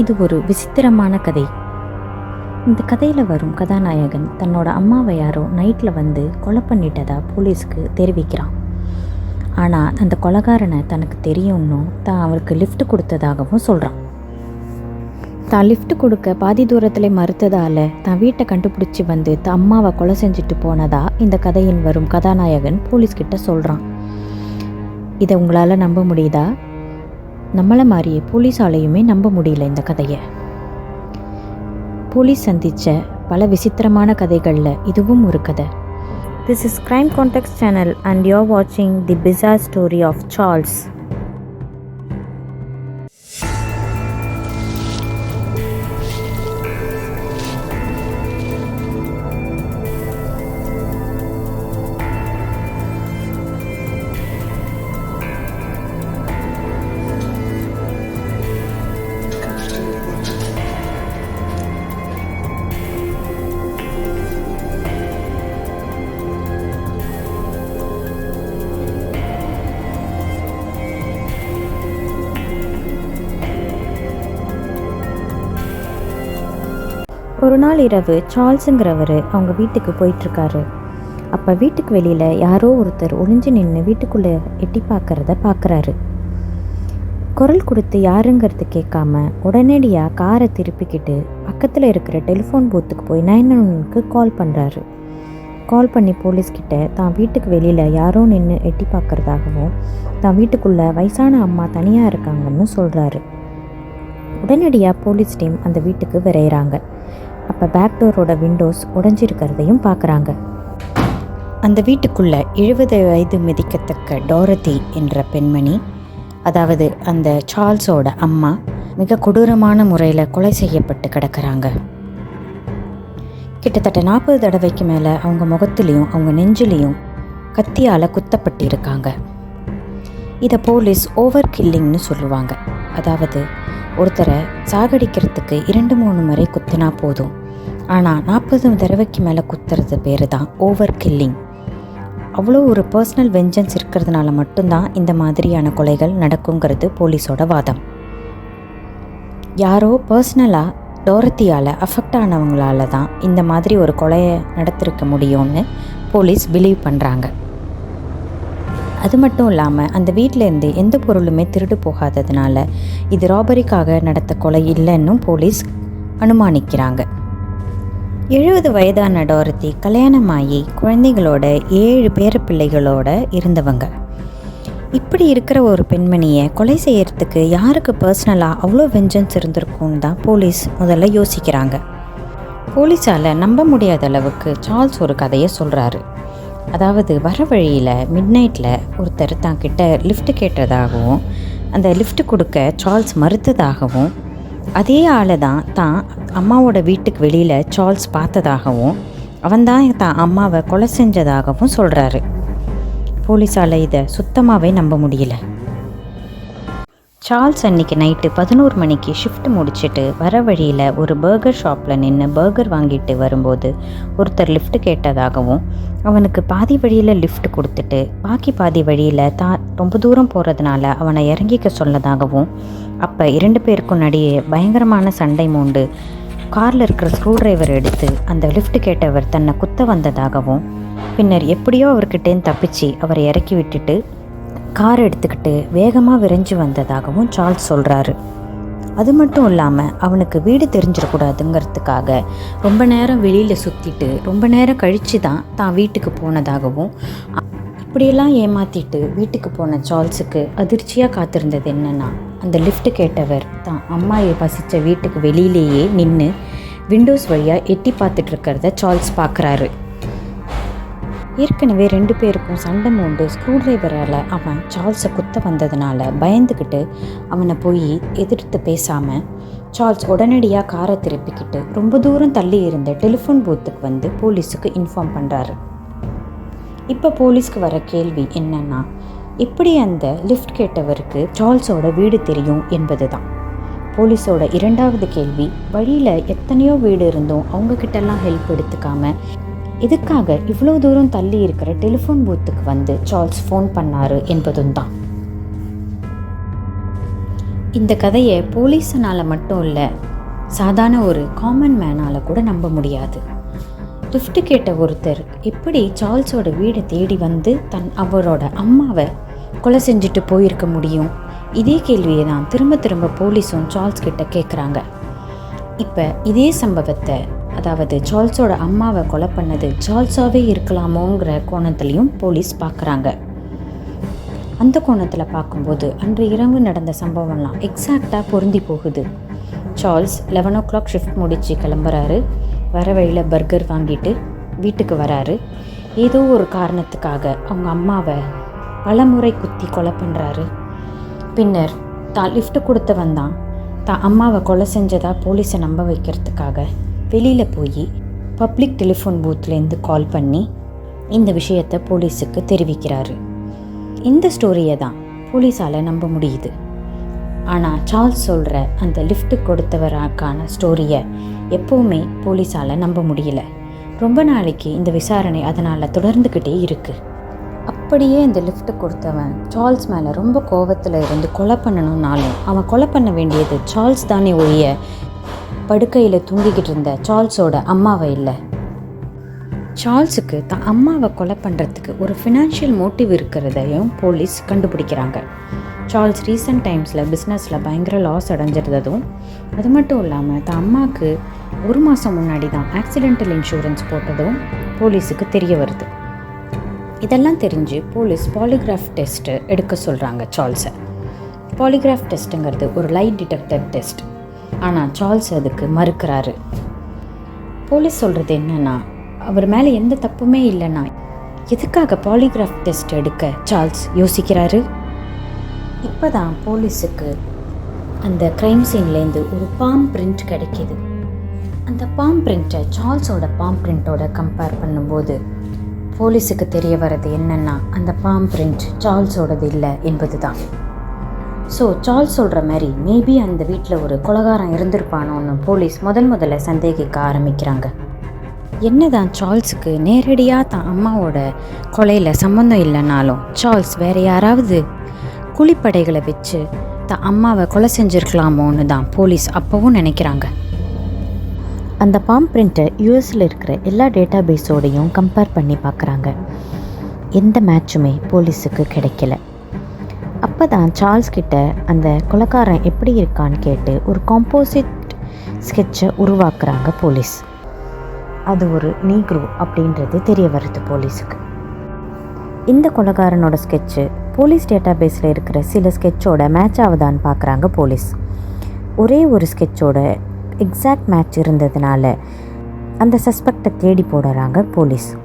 இது ஒரு விசித்திரமான கதை. இந்த கதையில் வரும் கதாநாயகன் தன்னோட அம்மாவை யாரோ நைட்டில் வந்து கொலை பண்ணிட்டதா போலீஸ்க்கு தெரிவிக்கிறான். ஆனால் அந்த கொலைகாரனை தனக்கு தெரியும்னும் தான் அவருக்கு லிஃப்ட் கொடுத்ததாகவும் சொல்கிறான் தான் லிஃப்ட் கொடுக்க பாதி தூரத்தில் மறுத்ததால் தான் வீட்டை கண்டுபிடிச்சி வந்து தான் அம்மாவை கொலை செஞ்சுட்டு போனதா இந்த கதையின் வரும் கதாநாயகன் போலீஸ்கிட்ட சொல்கிறான் இதை உங்களால் நம்ப முடியுதா? நம்மளை மாதிரியே போலீஸாலையுமே நம்ப முடியல இந்த கதையை. போலீஸ் சந்தித்த பல விசித்திரமான கதைகளில் இதுவும் ஒரு கதை. This is crime contact channel and you're வாட்சிங் the bizarre story of Charles ஒரு நாள் இரவு சார்ல்ஸுங்கிறவர் அவங்க வீட்டுக்கு போயிட்டுருக்காரு. அப்போ வீட்டுக்கு வெளியில் யாரோ ஒருத்தர் ஒளிஞ்சு நின்று வீட்டுக்குள்ளே எட்டி பார்க்குறத பார்க்குறாரு குரல் கொடுத்து யாருங்கிறது கேட்காம உடனடியாக காரை திருப்பிக்கிட்டு பக்கத்தில் இருக்கிற டெலிஃபோன் பூத்துக்கு போய் நைன் ஒன்னுக்கு கால் பண்ணுறாரு கால் பண்ணி போலீஸ்கிட்ட தான் வீட்டுக்கு வெளியில் யாரோ நின்று எட்டி பார்க்குறதாகவும் தான் வீட்டுக்குள்ளே வயசான அம்மா தனியாக இருக்காங்கன்னு சொல்கிறாரு உடனடியாக போலீஸ் டீம் அந்த வீட்டுக்கு விரைகிறாங்க அப்போ பேக் டோரோட விண்டோஸ் உடைஞ்சிருக்கிறதையும் பார்க்குறாங்க. அந்த வீட்டுக்குள்ளே எழுபது வயது மிதிக்கத்தக்க டோரதி என்ற பெண்மணி அதாவது அந்த சார்ல்ஸோட அம்மா மிக கொடூரமான முறையில் கொலை செய்யப்பட்டு கிடக்கிறாங்க. கிட்டத்தட்ட நாற்பது தடவைக்கு மேலே அவங்க முகத்திலையும் அவங்க நெஞ்சிலையும் கத்தியால் குத்தப்பட்டு இருக்காங்க இதை போலீஸ் ஓவர் கில்லிங்னு சொல்லுவாங்க. அதாவது ஒருத்தரை சாகடிக்கிறதுக்கு இரண்டு மூணு முறை குத்தினா போதும். ஆனால் நாற்பது தடவைக்கு மேலே குத்துறது பேர் தான். ஓவர் கில்லிங் அவ்வளோ ஒரு பர்சனல் வெஞ்சன்ஸ் இருக்கிறதுனால மட்டும்தான் இந்த மாதிரியான கொலைகள் நடக்குங்கிறது போலீஸோட வாதம். யாரோ பர்சனலாக டோரத்தியால் அஃபெக்ட் ஆனவங்களால தான் இந்த மாதிரி ஒரு கொலையை நடத்திருக்க முடியும்னு போலீஸ் பிலீவ் பண்ணுறாங்க அது மட்டும் இல்லாமல் அந்த வீட்டிலேருந்து எந்த பொருளுமே திருடு போகாததுனால இது ராபரிக்காக நடத்த கொலை இல்லைன்னும் போலீஸ் அனுமானிக்கிறாங்க. எழுபது வயதான டோரத்தி கல்யாணமாகி குழந்தைகளோட ஏழு பேர பிள்ளைகளோட இருந்தவங்க. இப்படி இருக்கிற ஒரு பெண்மணியை கொலை செய்யறதுக்கு யாருக்கு பர்சனலாக அவ்வளோ வெஞ்சன்ஸ் இருந்திருக்கும்னு தான் போலீஸ் முதல்ல யோசிக்கிறாங்க. போலீஸால் நம்ப முடியாத அளவுக்கு சார்ல்ஸ் ஒரு கதையை சொல்கிறாரு அதாவது வர வழியில் மிட் நைட்டில் ஒருத்தர் தான் கிட்ட லிஃப்ட் கேட்டதாகவும் அந்த லிஃப்ட் கொடுக்க சார்ல்ஸ் மறுத்ததாகவும் அதே ஆளை தான் தான் அம்மாவோட வீட்டுக்கு வெளியில் சார்ல்ஸ் பார்த்ததாகவும் அவன்தான் தான் அம்மாவை கொலை செஞ்சதாகவும் சொல்கிறாரு போலீஸால் இதை சுத்தமாகவே நம்ப முடியல. சார்ல்ஸ் அன்னைக்கு நைட்டு பதினோரு மணிக்கு ஷிஃப்ட் முடிச்சுட்டு வர வழியில் ஒரு பர்கர் ஷாப்பில் நின்று பர்கர் வாங்கிட்டு வரும்போது ஒருத்தர் லிஃப்ட் கேட்டதாகவும் அவனுக்கு பாதி வழியில் லிஃப்ட் கொடுத்துட்டு பாக்கி பாதி வழியில் தான் ரொம்ப தூரம் போகிறதுனால அவனை இறங்கிக்க சொன்னதாகவும் அப்போ இரண்டு பேருக்கும் நடிகே பயங்கரமான சண்டை மூண்டு காரில் இருக்கிற ஸ்க்ரூ டிரைவர் எடுத்து அந்த லிஃப்ட் கேட்டவர் தன்னை குத்த வந்ததாகவும் பின்னர் எப்படியோ அவர்கிட்டேருந்து தப்பிச்சு அவரை இறக்கி விட்டுட்டு கார் எடுத்துக்கிட்டு வேகமாக விரைஞ்சு வந்ததாகவும் சார்ல்ஸ் சொல்கிறாரு அது மட்டும் இல்லாமல் அவனுக்கு வீடு தெரிஞ்சிடக்கூடாதுங்கிறதுக்காக ரொம்ப நேரம் வெளியில் சுற்றிட்டு ரொம்ப நேரம் கழித்து தான் தான் வீட்டுக்கு போனதாகவும் இப்படியெல்லாம் ஏமாற்றிட்டு வீட்டுக்கு போன சார்ல்ஸுக்கு அதிர்ச்சியாக காத்திருந்தது என்னென்னா அந்த லிஃப்ட் கேட்டவர் தான் அம்மா பசித்த வீட்டுக்கு வெளியிலேயே நின்று விண்டோஸ் வழியாக எட்டி பார்த்துட்டு இருக்கிறத சார்ல்ஸ் பார்க்குறாரு ஏற்கனவே ரெண்டு பேருக்கும் சண்டை மூண்டு ஸ்க்ரூ டிரைவரால் அவன் சார்ல்ஸை குத்த வந்ததுனால பயந்துக்கிட்டு அவனை போய் எதிர்த்து பேசாமல் சார்ல்ஸ் உடனடியாக காரை திருப்பிக்கிட்டு ரொம்ப தூரம் தள்ளி இருந்த டெலிஃபோன் பூத்துக்கு வந்து போலீஸுக்கு இன்ஃபார்ம் பண்ணுறாரு இப்போ போலீஸ்க்கு வர கேள்வி என்னன்னா எப்படி அந்த லிஃப்ட் கேட்டவருக்கு சார்ல்ஸோட வீடு தெரியும் என்பது தான் போலீஸோட இரண்டாவது கேள்வி வழியில் எத்தனையோ வீடு இருந்தும் அவங்கக்கிட்டெல்லாம் ஹெல்ப் எடுத்துக்காம இதுக்காக இவ்வளோ தூரம் தள்ளி இருக்கிற டெலிஃபோன் பூத்துக்கு வந்து சார்ல்ஸ் ஃபோன் பண்ணாரு என்பதும் தான். இந்த கதையை போலீஸனால் மட்டும் இல்லை சாதாரண ஒரு காமன் மேனால் கூட நம்ப முடியாது. லிஃப்ட் கேட்ட ஒருத்தர் எப்படி சார்ல்ஸோட வீடை தேடி வந்து தன் அவரோட அம்மாவை கொலை செஞ்சுட்டு போயிருக்க முடியும்? இதே கேள்வியை தான் திரும்ப திரும்ப போலீஸும் சார்ல்ஸ் கிட்ட கேட்குறாங்க இப்போ இதே சம்பவத்தை அதாவது சார்ல்ஸோட அம்மாவை கொலை பண்ணது சார்ல்ஸாகவே இருக்கலாமோங்கிற கோணத்துலேயும் போலீஸ் பார்க்குறாங்க. அந்த கோணத்தில் பார்க்கும்போது அன்று இரவு நடந்த சம்பவம்லாம் எக்ஸாக்டாக பொருந்தி போகுது. Charles eleven o'clock shift முடித்து கிளம்புறாரு. வர வழியில் பர்கர் வாங்கிட்டு வீட்டுக்கு வராரு. ஏதோ ஒரு காரணத்துக்காக அவங்க அம்மாவை பலமுறை குத்தி கொலை பண்ணுறாரு பின்னர் தான் லிஃப்ட் கொடுத்தவன் தான் தான் அம்மாவை கொலை செஞ்சதாக போலீஸை நம்ப வைக்கிறதுக்காக. வெளியில் போய் பப்ளிக் டெலிஃபோன் பூத்லேருந்து கால் பண்ணி இந்த விஷயத்தை போலீஸுக்கு தெரிவிக்கிறாரு. இந்த ஸ்டோரியை தான் போலீஸால் நம்ப முடியுது. ஆனால் சார்ல்ஸ் சொல்கிற அந்த லிஃப்ட் கொடுத்தவராக்கான ஸ்டோரியை எப்போவுமே போலீஸால் நம்ப முடியல. ரொம்ப நாளைக்கு இந்த விசாரணை அதனால் தொடர்ந்துக்கிட்டே இருக்குது அப்படியே இந்த லிஃப்ட் கொடுத்தவன் சார்ல்ஸ் மேலே ரொம்ப கோவத்தில் இருந்து கொலை பண்ணணும்னாலும் அவன் கொலை பண்ண வேண்டியது சார்ல்ஸ் தானே ஒழிய படுக்கையில் தூங்கிக்கிட்டு இருந்த சார்ல்ஸோட அம்மாவை இல்லை. சார்ல்ஸுக்கு தான் அம்மாவை கொலை பண்ணுறதுக்கு ஒரு ஃபினான்ஷியல் மோட்டிவ் இருக்கிறதையும் போலீஸ் கண்டுபிடிக்கிறாங்க. சார்ல்ஸ் ரீசெண்ட் டைம்ஸில் பிஸ்னஸில் பயங்கர லாஸ் அடைஞ்சிருந்ததும் அது மட்டும் இல்லாமல் தான் அம்மாவுக்கு ஒரு மாதம் முன்னாடி தான் ஆக்சிடென்டல் இன்சூரன்ஸ் போட்டதும் போலீஸுக்கு தெரிய வருது. இதெல்லாம் தெரிஞ்சு போலீஸ் பாலிகிராஃப் டெஸ்ட்டு எடுக்க சொல்கிறாங்க சார்ல்ஸை. பாலிகிராஃப் டெஸ்ட்டுங்கிறது ஒரு லைட் டிடெக்டர் டெஸ்ட் ஆனால் சார்ல்ஸ் அதுக்கு மறுக்கிறாரு. போலீஸ் சொல்கிறது என்னன்னா அவர் மேலே எந்த தப்புமே இல்லைன்னா எதுக்காக பாலிகிராஃப் டெஸ்ட் எடுக்க சார்ல்ஸ் யோசிக்கிறாரு? இப்போ தான் போலீஸுக்கு அந்த க்ரைம் சீன்லேருந்து ஒரு பாம் பிரிண்ட் கிடைக்கிது. அந்த பாம் பிரிண்ட்டை சார்ல்ஸோட பாம் பிரிண்ட்டோட கம்பேர் பண்ணும்போது போலீஸுக்கு தெரிய வர்றது என்னென்னா அந்த பாம் பிரிண்ட் சார்ல்ஸோடது இல்லை என்பது தான் ஸோ சார்ல்ஸ் சொல்கிற மாதிரி மேபி அந்த வீட்டில் ஒரு கொலகாரம் இருந்திருப்பானோன்னு போலீஸ் முதல் முதல்ல சந்தேகிக்க ஆரம்பிக்கிறாங்க. என்னதான் சார்ல்ஸுக்கு நேரடியாக தான் அம்மாவோட கொலையில் சம்மந்தம் இல்லைனாலும் சார்ல்ஸ் வேற யாராவது குழிப்படைகளை வச்சு தான் அம்மாவை கொலை செஞ்சுருக்கலாமோன்னு தான் போலீஸ் அப்போவும் நினைக்கிறாங்க. அந்த பாம் பிரிண்ட்டை யூஎஸில் இருக்கிற எல்லா டேட்டா பேஸோடையும் கம்பேர் பண்ணி பார்க்குறாங்க. எந்த மேட்சுமே போலீஸுக்கு கிடைக்கல. அப்போ தான் சார்ல்ஸ் கிட்ட அந்த கொலைக்காரன் எப்படி இருக்கான்னு கேட்டு ஒரு காம்போசிட் ஸ்கெட்சை உருவாக்குறாங்க போலீஸ். அது ஒரு நீக்ரோ அப்படின்றது தெரிய வருது போலீஸுக்கு. இந்த கொலகாரனோட ஸ்கெட்சு போலீஸ் டேட்டா பேஸில் இருக்கிற சில ஸ்கெட்சோட மேட்ச் ஆகுதான்னு பார்க்குறாங்க போலீஸ். ஒரே ஒரு ஸ்கெட்சோட எக்ஸாக்ட் மேட்ச் இருந்ததுனால அந்த சஸ்பெக்டை தேடி போடுறாங்க போலீஸ்.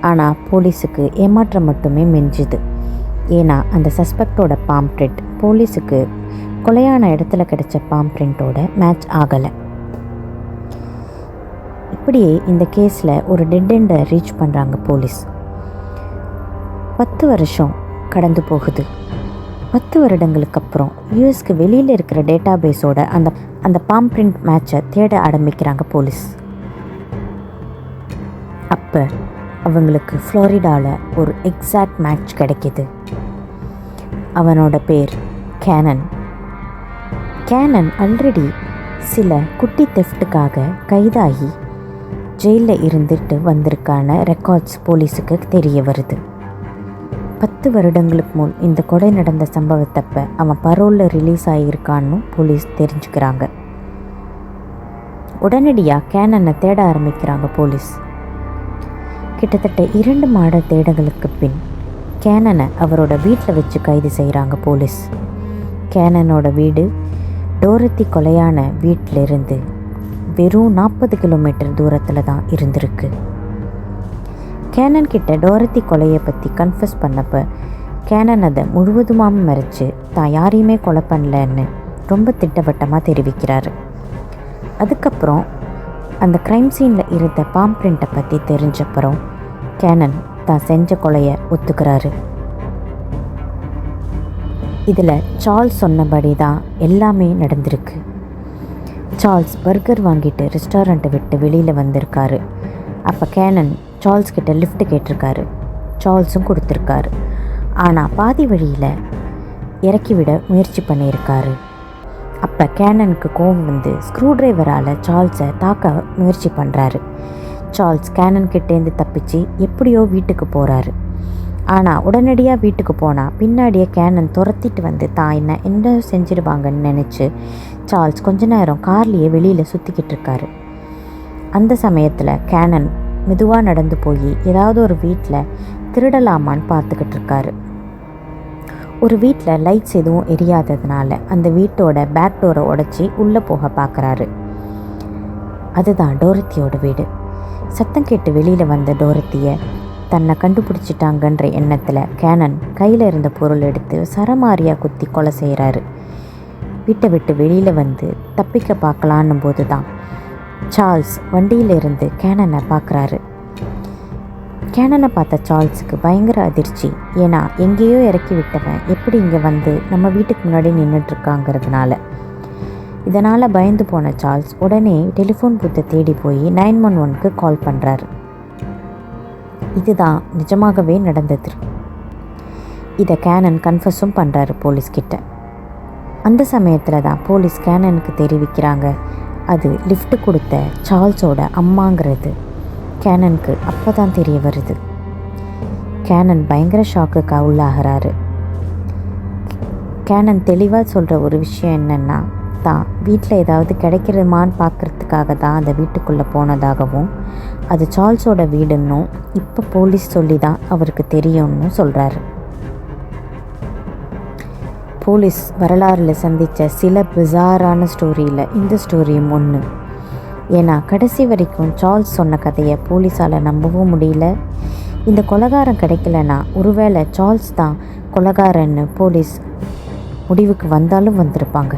ஆனால் போலீஸுக்கு ஏமாற்றம் மட்டுமே மிஞ்சுது. ஏன்னா அந்த சஸ்பெக்டோட பாம் பிரிண்ட் போலீஸுக்கு கொலையான இடத்துல கிடைச்ச பாம் பிரிண்ட்டோட மேட்ச் ஆகலை. இப்படியே இந்த கேஸில் ஒரு டெட் எண்டை ரீச் பண்ணுறாங்க போலீஸ். பத்து வருஷம் கடந்து போகுது. பத்து வருடங்களுக்கு அப்புறம் யூஎஸ்க்கு வெளியில் இருக்கிற டேட்டா பேஸோட அந்த அந்த பாம் பிரிண்ட் மேட்சை தேட ஆரம்பிக்கிறாங்க போலீஸ். அப்போ அவங்களுக்கு ஃப்ளோரிடாவில் ஒரு எக்ஸாக்ட் மேட்ச் கிடைக்கிது. அவனோட பேர் கேனன். கேனன் ஆல்ரெடி சில குட்டி தெஃப்ட்டுக்காக கைதாகி ஜெயிலில் இருந்துட்டு வந்திருக்கான ரெக்கார்ட்ஸ் போலீஸுக்கு தெரிய வருது. பத்து வருடங்களுக்கு முன் இந்த கொலை நடந்த சம்பவத்தப்ப அவன் பரோலில் ரிலீஸ் ஆகியிருக்கான்னு போலீஸ் தெரிஞ்சுக்கிறாங்க. உடனடியாக கேனனை தேட ஆரம்பிக்கிறாங்க போலீஸ். கிட்டத்தட்ட இரண்டு மாத தேடங்களுக்கு பின் கேனனை அவரோட வீட்டில் வச்சு கைது செய்கிறாங்க போலீஸ். கேனனோட வீடு டோரத்தி கொலையான வீட்டிலிருந்து வெறும் நாற்பது கிலோமீட்டர் தூரத்தில் தான் இருந்திருக்கு. கேனன் கிட்ட டோரத்தி கொலையை பற்றி கன்ஃபஸ் பண்ணப்போ கேனன் அதை முழுவதுமாக மறைச்சு தான் யாரையுமே கொலை பண்ணலன்னு ரொம்ப திட்டவட்டமாக தெரிவிக்கிறாரு. அதுக்கப்புறம் அந்த க்ரைம் சீனில் இருந்த பாம் பிரிண்ட்டை பற்றி தெரிஞ்சப்புறம் கேனன் தான் செஞ்ச கொலையை ஒத்துக்கிறாரு. இதில் சார்ல்ஸ் சொன்னபடி தான் எல்லாமே நடந்திருக்கு. சார்ல்ஸ் பர்கர் வாங்கிட்டு ரெஸ்டாரண்ட்டை விட்டு வெளியில் வந்திருக்காரு. அப்போ கேனன் சார்ல்ஸ் கிட்ட லிஃப்ட் கேட்டிருக்காரு. சார்ல்ஸும் கொடுத்துருக்காரு. ஆனால் பாதி வழியில் இறக்கி விட முயற்சி பண்ணியிருக்காரு. அப்போ கேனனுக்கு கோவம் வந்து ஸ்க்ரூ டிரைவரால் சார்ல்ஸை தாக்க முயற்சி பண்ணுறாரு சார்ல்ஸ் கேனன் கிட்டேருந்து தப்பிச்சு எப்படியோ வீட்டுக்கு போகிறாரு ஆனால் உடனடியாக வீட்டுக்கு போனால் பின்னாடியே கேனன் துரத்திட்டு வந்து தான் என்ன என்ன செஞ்சிடுவாங்கன்னு நினச்சி சார்ல்ஸ் கொஞ்ச நேரம் கார்லேயே வெளியில் சுற்றிக்கிட்டு இருக்காரு. அந்த சமயத்தில் கேனன் மெதுவாக நடந்து போய் ஏதாவது ஒரு வீட்டில் திருடலாமான்னு பார்த்துக்கிட்டு இருக்காரு. ஒரு வீட்டில் லைட்ஸ் எதுவும் எரியாததுனால அந்த வீட்டோட பேக் டோரை உடச்சி உள்ளே போக பார்க்குறாரு அதுதான் டோரத்தியோட வீடு. சத்தம் கேட்டு வெளியில் வந்த டோரத்தியை தன்னை கண்டுபிடிச்சிட்டாங்கன்ற எண்ணத்தில் கேனன் கையில் இருந்த பொருள் எடுத்து சரமாரியாக குத்தி கொலை செய்கிறாரு வீட்டை விட்டு வெளியில் வந்து தப்பிக்க பார்க்கலான்னும் போது தான் சார்ல்ஸ் வண்டியில் இருந்து கேனனை பார்க்குறாரு. கேனனை பார்த்த சார்ல்ஸுக்கு பயங்கர அதிர்ச்சி. ஏன்னா எங்கேயோ இறக்கி விட்டவன் எப்படி இங்கே வந்து நம்ம வீட்டுக்கு முன்னாடி நின்றுட்டுருக்காங்கிறதுனால இதனால் பயந்து போன சார்ல்ஸ் உடனே டெலிஃபோன் பூத்தை தேடி போய் நைன் ஒன் ஒன்க்கு கால் பண்ணுறாரு இதுதான் நிஜமாகவே நடந்தது. இதை கேனன் கன்ஃபஸும் பண்ணுறாரு போலீஸ்கிட்ட அந்த சமயத்தில் தான் போலீஸ் கேனனுக்கு தெரிவிக்கிறாங்க. அது லிஃப்ட் கொடுத்த சார்ல்ஸோட அம்மாங்கிறது கேனனுக்கு அப்போ தான் தெரிய வருது. கேனன் பயங்கர ஷாக்குக்கு உள்ளாகிறாரு. கேனன் தெளிவாக சொல்கிற ஒரு விஷயம் என்னென்னா தான். வீட்டில் ஏதாவது கிடைக்கிறமான்னு பார்க்குறதுக்காக தான் அந்த வீட்டுக்குள்ளே போனதாகவும் அது சார்ல்ஸோட வீடுன்னும் இப்போ போலீஸ் சொல்லி தான் அவருக்கு தெரியும்னு சொல்கிறாரு போலீஸ் வரலாறில் சந்தித்த சில பிசாரான ஸ்டோரியில் இந்த ஸ்டோரியும் ஒன்று ஏன்னா கடைசி வரைக்கும் சார்ல்ஸ் சொன்ன கதையை போலீஸால் நம்பவும் முடியல. இந்த கொலகாரம் கிடைக்கலனா ஒருவேளை சார்ல்ஸ் தான் கொலகாரன்னு போலீஸ் முடிவுக்கு வந்தாலும் வந்திருப்பாங்க.